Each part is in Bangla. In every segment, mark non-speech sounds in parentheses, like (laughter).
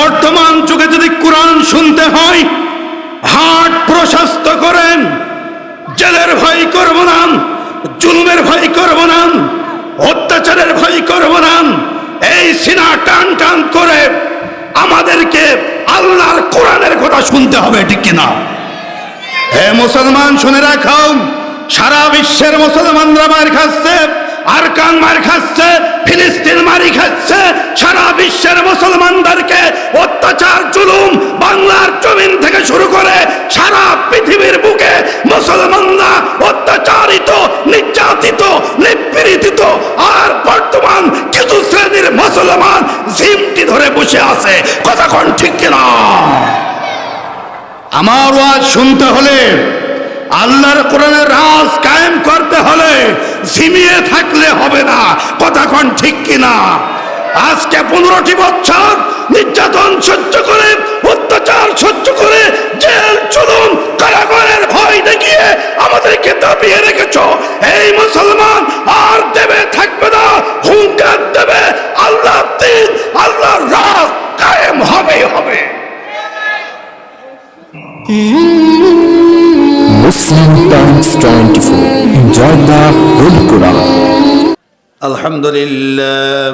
বর্তমান যুগে যদি কোরআন শুনতে হয়, হাট প্রশস্ত করেন, জেলের ভয় করব না, জুলুমের ভয় করব না অত্যাচারের ভয় করব না। এই সিনা টান টান করে আমাদেরকে আল্লাহর কোরআনের কথা শুনতে হবে, ঠিক কিনা হে মুসলমান, শুনে রাখাও সারা বিশ্বের মুসলমানরা মার খাচ্ছে। আরকান মার খাচ্ছে, ফিলিস্তিন মারি খাচ্ছে, সারা বিশ্বের মুসলমানদেরকে অত্যাচার, জুলুম বাংলার জমিন থেকে শুরু করে সারা পৃথিবীর বুকে মুসলমানরা অত্যাচারিত, নির্যাতিত, নিপীড়িত আর বর্তমান কিছু শ্রেণির মুসলমান ঝিমটি ধরে বসে আছে। কথা কোন ঠিক কিনা? আমার ওয়াজ শুনতে হলে আল্লাহর কোরআনের রাজ কায়েম করতে হলে ঝিমিয়ে থাকলে হবে না। কথা ঠিক কিনা? আজকে পনেরোটি বছর নির্যাতন সহ্য করে, অত্যাচার সহ্য করে, জেল চলুন কারাগারের ভয় দেখিয়ে আমাদেরকে দাবিয়ে রেখেছ। এই মুসলমান আর দেবে থাকবে না, হুঙ্কার দেবে। Times 24. Enjoy the Holy Quran. الحمد لله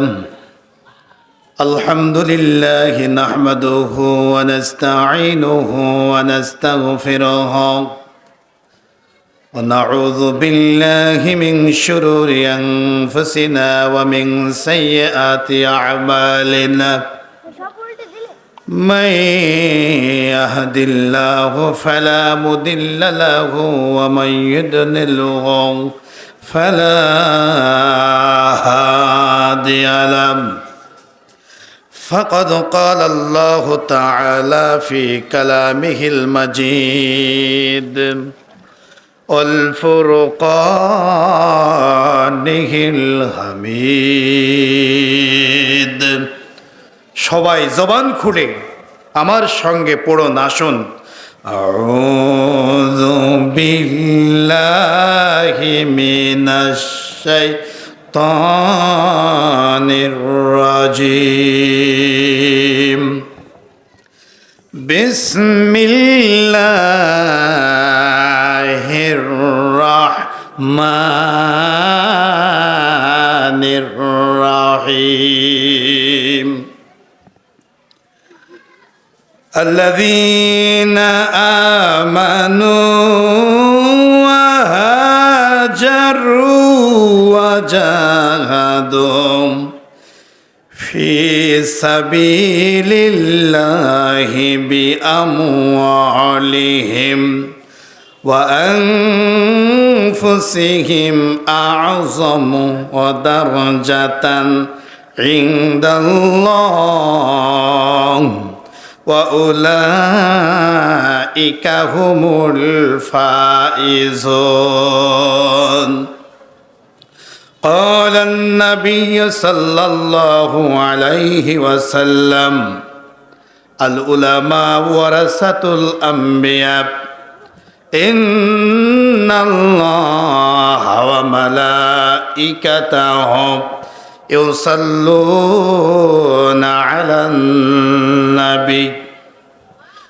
الحمد لله نحمده ونستعينه ونستغفره ونعوذ بالله من شرور انفسنا ومن سيئات اعمالنا من يهد الله فلا مضل له ومن يضلله فلا هادي له فقد قال الله تعالى في كلامه المجيد والفرقانه الحميد সবাই জবান খুলে আমার সঙ্গে পড়ুন আসুন أعوذ بالله من الشيطان الرجيم بسم الله الرحمن الرحيم الذين آمنوا وهاجروا وجاهدوا في سبيل الله بأموالهم وأنفسهم أعظم درجة عند الله وأولئك هم الفائزون. قال النبي صلى الله عليه وسلم العلماء ورثة الأنبياء إن الله وملائكته يصلون على النبي.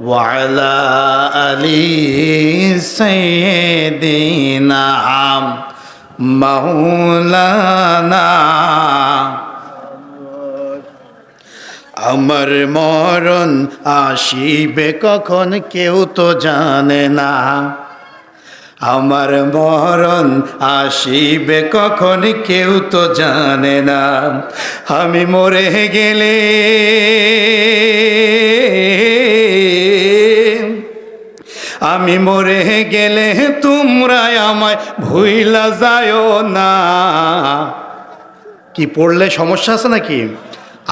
وعلى آل سيدنا مولانا আমার মরণ আসিবে কখন কেউ তো জানে না আমার মরণ আসিবে কখন কেউ তো জানে না আমি মরে গেলে আমি মরে গেলে তোমরা আমায় ভুইলা যায়ও না। কি পড়লে সমস্যা আছে নাকি?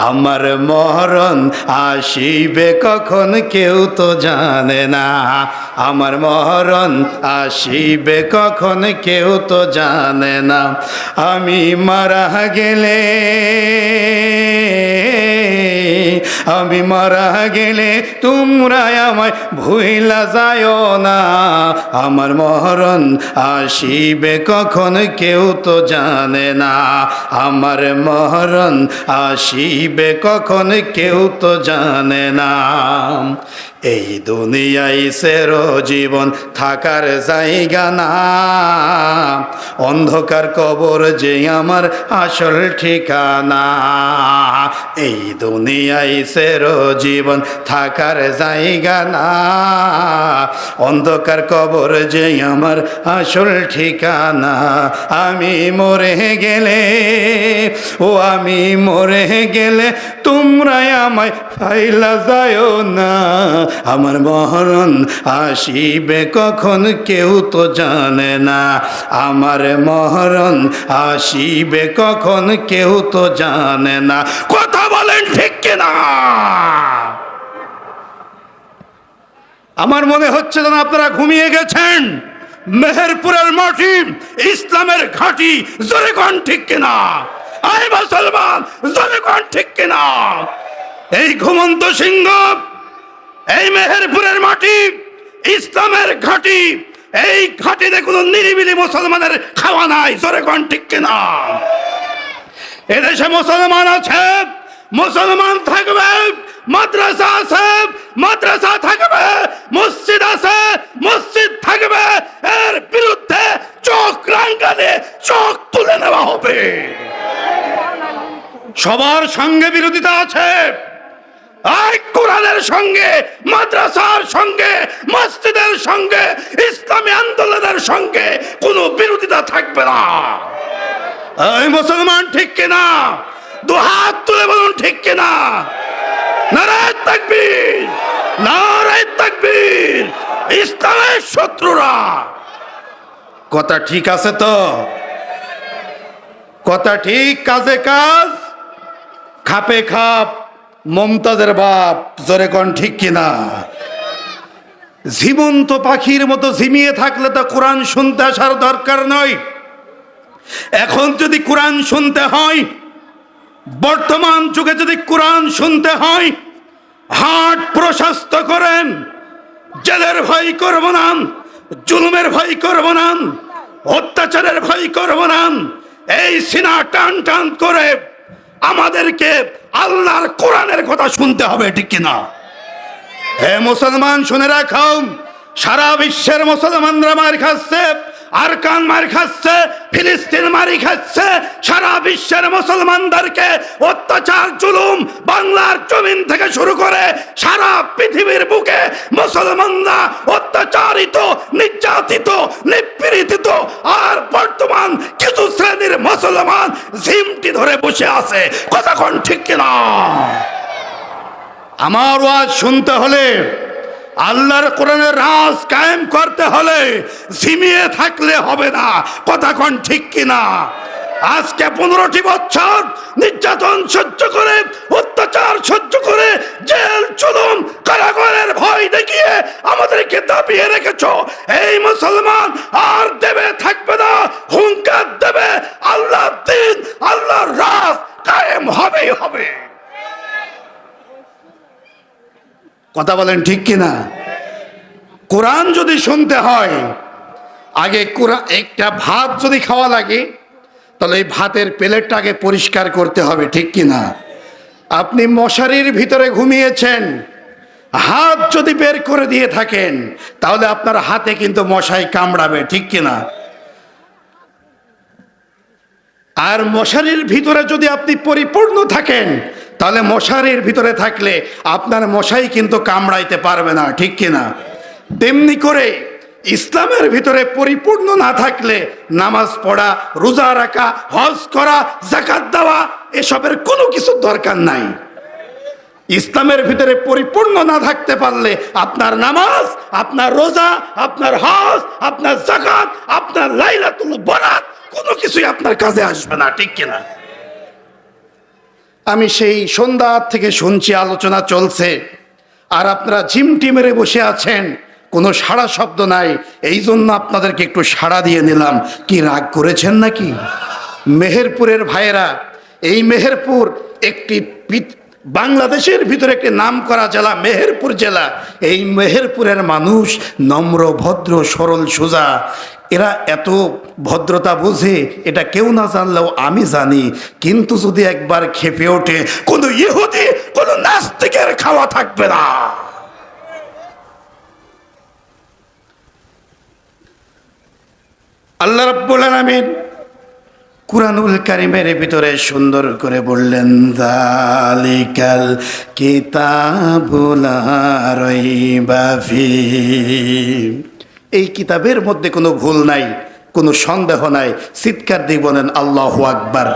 আমার মরণ আসিবে কখন কেউ তো জানে না। আমার মরণ আসিবে কখন কেউ তো জানে না। আমি মারা গেলে আমি মারা গেলে তোমরা আমায় ভুইলা যায় না। আমার মরণ আসিবে কখন কেউ তো জানে না। আমার মরণ আসিবে কখন কেউ তো জানে না। এই দুনিয়ায় সের জীবন থাকার জায়গা না। অন্ধকার কবর যে আমার আসল ঠিকানা। এই দুনিয়ায় সের জীবন থাকার জায়গা না। অন্ধকার কবর যে আমার আসল ঠিকানা। আমি মরে গেলে, ও আমি মরে গেলে তোমরা আমায় ফাইলা যায়ও না। আমার মরণ আসিবে কখন কেউ তো জানে না। আমার মরণ আসিবে কখন কেউ তো জানে না। কথা বলেন ঠিক কিনা? আমার মনে হচ্ছে যেন আপনারা ঘুমিয়ে গেছেন। মেহেরপুরের মাটি, ইসলামের ঘাঁটি, জোরে কন ঠিক কিনা? আয় মুসলমান, জোরে কন ঠিক কিনা? এই ঘুমন্ত সিংহ এই মেহেরপুরের মাটি, ইসলামের ঘাঁটি, এই ঘাঁটিতে কোনো নিরিবিলি মুসলমানের খাওয়া নাই, জোরে কন ঠিক কিনা? এদেশে মুসলমান আছে, মুসলমান থাকবে, মাদ্রাসা আছে, মাদ্রাসা থাকবে, মসজিদ আছে, মসজিদ থাকবে, এর বিরুদ্ধে চোখ রাঙ্গালে চোখ তুলে নেওয়া হবে। সবার সঙ্গে বিরোধিতা আছে। এই কোরআনের সঙ্গে, মাদ্রাসার সঙ্গে, মসজিদের সঙ্গে, ইসলামী আন্দোলনের সঙ্গে কোনো বিরোধিতা থাকবে না। এই মুসলমান ঠিক কিনা? দু হাত তুলে বলুন ঠিক কিনা? নারায় তাকবীর নারায় তাকবীর, ইসলামের শত্রুরা। কথা ঠিক আছে তো? কথা ঠিক, কাজে কাজ, খাপে খাপ মমতাজের বাপ, জোরে কন ঠিক কিনা? জীবন্ত পাখির মতো ঝিমিয়ে থাকলে তো কোরআন শুনতে আসার দরকার নয়। এখন যদি কোরআন শুনতে হয়, বর্তমান যুগে যদি কোরআন শুনতে হয়, হাট প্রশস্ত করেন, জেলের ভয় করব না, জুলুমের ভয় করব না, অত্যাচারের ভয় করব না, এই সিনা টান টান করে আমাদেরকে আল্লাহর কোরআনের কথা শুনতে হবে, ঠিক কিনা? হে মুসলমান, শুনে রাখাও সারা বিশ্বের মুসলমানরা মার খাচ্ছে। আরকান মার খাচ্ছে, ফিলিস্তিন মারি খাচ্ছে, সারা বিশ্বের মুসলমানদেরকে অত্যাচার, জুলুম বাংলার জমিন থেকে শুরু করে সারা পৃথিবীর বুকে মুসলমানরা অত্যাচারিত, নির্যাতিত, নিপীড়িত আর বর্তমান কিছু শ্রেণির মুসলমান ঝিমটি ধরে বসে আছে। কথা কোন ঠিক কিনা? আমার ওয়াজ শুনতে হলে আল্লাহর কোরআনের রাজ কায়েম করতে হলে ঝিমিয়ে থাকলে হবে না। কথা ঠিক কিনা? আজকে পনেরোটি বছর নির্যাতন সহ্য করে, অত্যাচার সহ্য করে, জেল চুলুম কারাগারের ভয় দেখিয়ে আমাদেরকে দাবিয়ে রেখেছ। এই মুসলমান আর দেবে, থাকবে না, হুঙ্কার দেবে। আল্লাহ দিন, আল্লাহর রাজ কায়েম হবেই হবে। কথা বলেন ঠিক কিনা? কোরআন যদি শুনতে হয়, আগে কোরআন, একটা ভাত যদি খাওয়া লাগে, তাহলে এই ভাতের প্লেটটাকে পরিষ্কার করতে হবে, ঠিক কিনা? আপনি মশারির ভিতরে ঘুমিয়েছেন, হাত যদি বের করে দিয়ে থাকেন, তাহলে আপনার হাতে কিন্তু মশাই কামড়াবে, ঠিক কিনা? আর মশারির ভিতরে যদি আপনি পরিপূর্ণ থাকেন তাহলে মশারির ভিতরে থাকলে আপনার মশাই কিন্তু কামড়াইতে পারবে না, ঠিক কিনা? তেমনি করে ইসলামের ভিতরে পরিপূর্ণ না থাকলে নামাজ পড়া, রোজা রাখা, হজ করা জাকাত দেওয়া, এসবের কোনো কিছু দরকার নাই। ইসলামের ভিতরে পরিপূর্ণ না থাকতে পারলে আপনার নামাজ, আপনার রোজা, আপনার হজ, আপনার জাকাত আপনার লাইলাতুল বরাত, কোনো কিছুই আপনার কাজে আসবে না, ঠিক কিনা? আমি সেই সন্ধ্যা থেকে শুনছি আলোচনা চলছে। আর আপনারা ঝিমটি মেরে বসে আছেন, কোনো সাড়া শব্দ নাই। এই জন্য আপনাদেরকে একটু সাড়া দিয়ে নিলাম। কি রাগ করেছেন নাকি? মেহেরপুরের ভাইয়েরা, এই মেহেরপুর একটি বাংলাদেশের ভিতরে একটি নাম করা জেলা, মেহেরপুর জেলা। এই মেহেরপুরের মানুষ নম্র, ভদ্র, সরল, সোজা। এরা এত ভদ্রতা বোঝে, এটা কেউ না জানলেও আমি জানি। কিন্তু যদি একবার খেপে ওঠে, কোনো ইহুদি, কোনো নাস্তিকের খাওয়া থাকবে না। আল্লাহ রাব্বুল আলামিন কুরআনুল কারিমের ভিতরে সুন্দর করে বললেন জালিকাল কিতাবুল রাইবা ফি। এই কিতাবের মধ্যে কোনো ভুল নাই, কোনো সন্দেহ নাই। চিৎকার দিয়ে বলেন, আল্লাহু আকবার।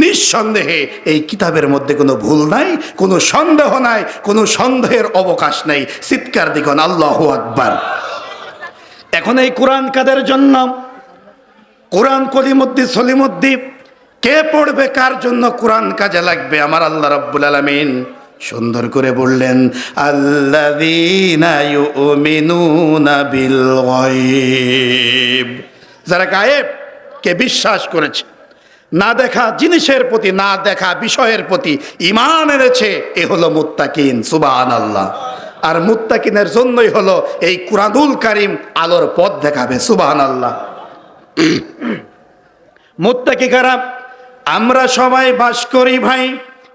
নিঃসন্দেহে এই কিতাবের মধ্যে কোনো ভুল নাই, কোনো সন্দেহ নাই, কোনো সন্দেহের অবকাশ নাই। চিৎকার দিগন আল্লাহ আকবার। এখন এই কোরআন কাদের জন্য? কোরআন কলিমুদ্দি সলিমুদ্দি কে পড়বে? কার জন্য কোরআন কাজে লাগবে? আমার আল্লাহ রাব্বুল আলামিন সুন্দর করে বললেন যারা গায়েব, কে বিশ্বাস করেছে? না দেখা জিনিসের প্রতি, না দেখা বিষয়ের প্রতি ইমান এনেছে, এ হলো মুত্তাকিন, সুবহানাল্লাহ। আর মুত্তাকিনের জন্যই হলো এই কুরআনুল কারিম আলোর পথ দেখাবে, সুবহানাল্লাহ। (clears throat) মুত্তাকি কারা আমরা সবাই বাস করি ভাই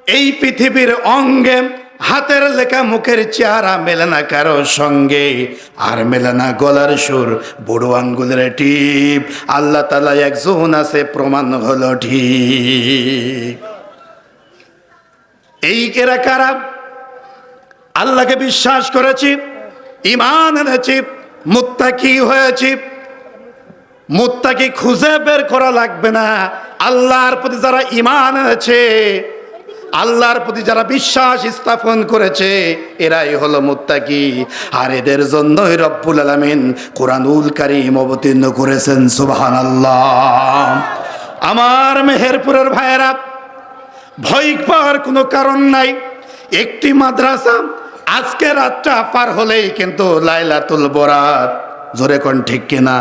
এই পৃথিবীর অঙ্গে হাতের লেখা মুখের চেহারা মেলে না কারও সঙ্গে। আর মেলে না গলার সুর, বুড়ো আঙ্গুলের টিপ। আল্লাহ তালা একজন আছে, প্রমাণ হলো ঠিক। এই কেরা কারা? আল্লাহকে বিশ্বাস করেছি ইমান এনেছি, মুত্তাকি হয়েছি। মুত্তাকি খুঁজে বের করা লাগবে না। আল্লাহর প্রতি যারা ইমান এনেছে আল্লাহর প্রতি যারা বিশ্বাস স্থাপন করেছে, এরাই হলো মুত্তাকি। আর এদের জন্যই রব্বুল আলামিন কোরআনুল কারীম অবতীর্ণ করেছেন, সুবহানাল্লাহ। আমার মেহেরপুরের ভাইয়েরা, ভয় পাওয়ার কোনো কারণ নাই। একটি মাদ্রাসা আজকে রাতটা পার হলেই কিন্তু লাইলাতুল বরাত। জোরে কোন ঠিক কিনা?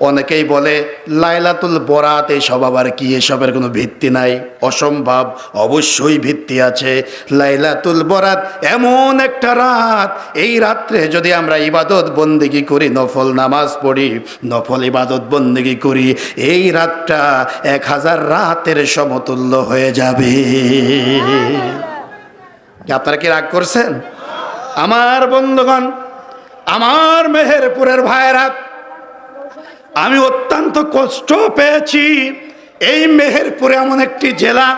অনেকেই বলে, লাইলাতুল বরাত এসব আবার কি? এসবের কোনো ভিত্তি নাই। অসম্ভব, অবশ্যই ভিত্তি আছে। লাইলাতুল বরাত এমন একটা রাত। এই রাত্রে যদি আমরা ইবাদত বন্দিগি করি, নফল নামাজ পড়ি, নফল ইবাদত বন্দিগি করি, এই রাতটা এক হাজার রাতের সমতুল্য হয়ে যাবে। আপনারা কি রাগ করছেন? আমার বন্ধুগণ, আমার মেহেরপুরের ভাইয়েরা আমি অত্যন্ত কষ্ট পেয়েছি। এই মেহেরপুরে এমন একটি জেলা,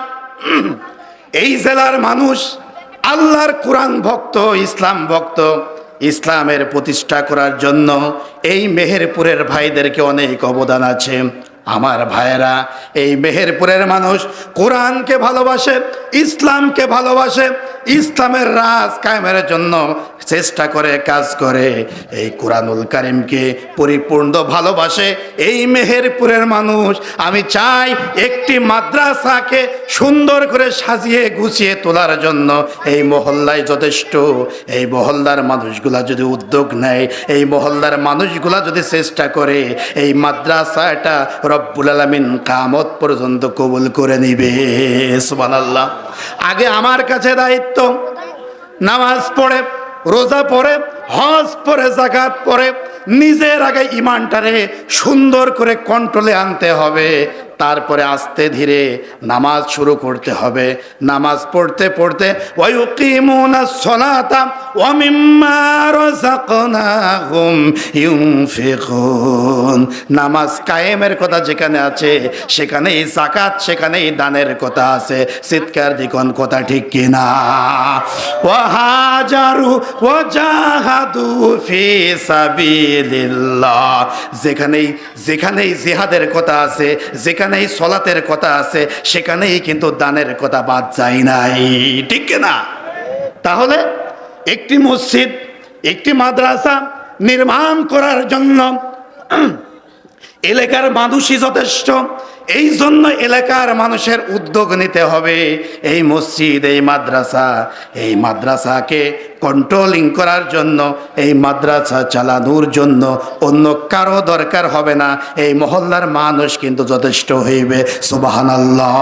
এই জেলার মানুষ আল্লাহর কোরআন ভক্ত, ইসলাম ভক্ত, ইসলামের প্রতিষ্ঠা করার জন্য এই মেহেরপুরের ভাইদেরকে অনেক অবদান আছে। আমার ভাইয়েরা, এই মেহেরপুরের মানুষ কোরআনকে ভালোবাসে, ইসলামকে ভালোবাসে ইসলামের রাজ কায়েমের জন্য চেষ্টা করে, কাজ করে। এই কোরআনুল কারিমকে পরিপূর্ণ ভালোবাসে এই মেহেরপুরের মানুষ। আমি চাই একটি মাদ্রাসাকে সুন্দর করে সাজিয়ে, গুছিয়ে তোলার জন্য। এই মহল্লায় যথেষ্ট। এই মহল্লার মানুষগুলা যদি উদ্যোগ নেয়, এই মহল্লার মানুষগুলা যদি চেষ্টা করে, এই মাদ্রাসাটা রব্বুল আলমিন কামত পর্যন্ত কবুল করে নিবে। সুবহানাল্লাহ। আগে আমার কাছে দায়িত্ব। নামাজ পড়ে, রোজা পড়ে, হজ পরে জাকাত পরে নিজের আগে ইমানটারে সুন্দর করে কন্ট্রোলে আনতে হবে। তারপরে আস্তে ধীরে নামাজ শুরু করতে হবে। নামাজ পড়তে পড়তে নামাজ কায়েমের কথা যেখানে আছে, সেখানেই জাকাত সেখানেই দানের কথা আছে। চিৎকার দিকন কথা ঠিক কিনা? ওয়াহাজারু ওয়াজাহাদু ফি সাবিলিল্লাহ। যেখানেই যেখানেই জিহাদের কথা আছে, যেখানে যেখানেই সলাতের কথা আছে, সেখানেই কিন্তু দানের কথা বাদ যায় নাই। ঠিক না? তাহলে একটি মসজিদ, একটি মাদ্রাসা নির্মাণ করার জন্য (clears throat) এলাকার মানুষই যথেষ্ট এই জন্য এলাকার মানুষের উদ্যোগ নিতে হবে। এই মসজিদ, এই মাদ্রাসা, এই মাদ্রাসাকে কন্ট্রোলিং করার জন্য, এই মাদ্রাসা চালানোর জন্য অন্য কারও দরকার হবে না। এই মহল্লার মানুষ কিন্তু যথেষ্ট হইবে। সুবাহান আল্লাহ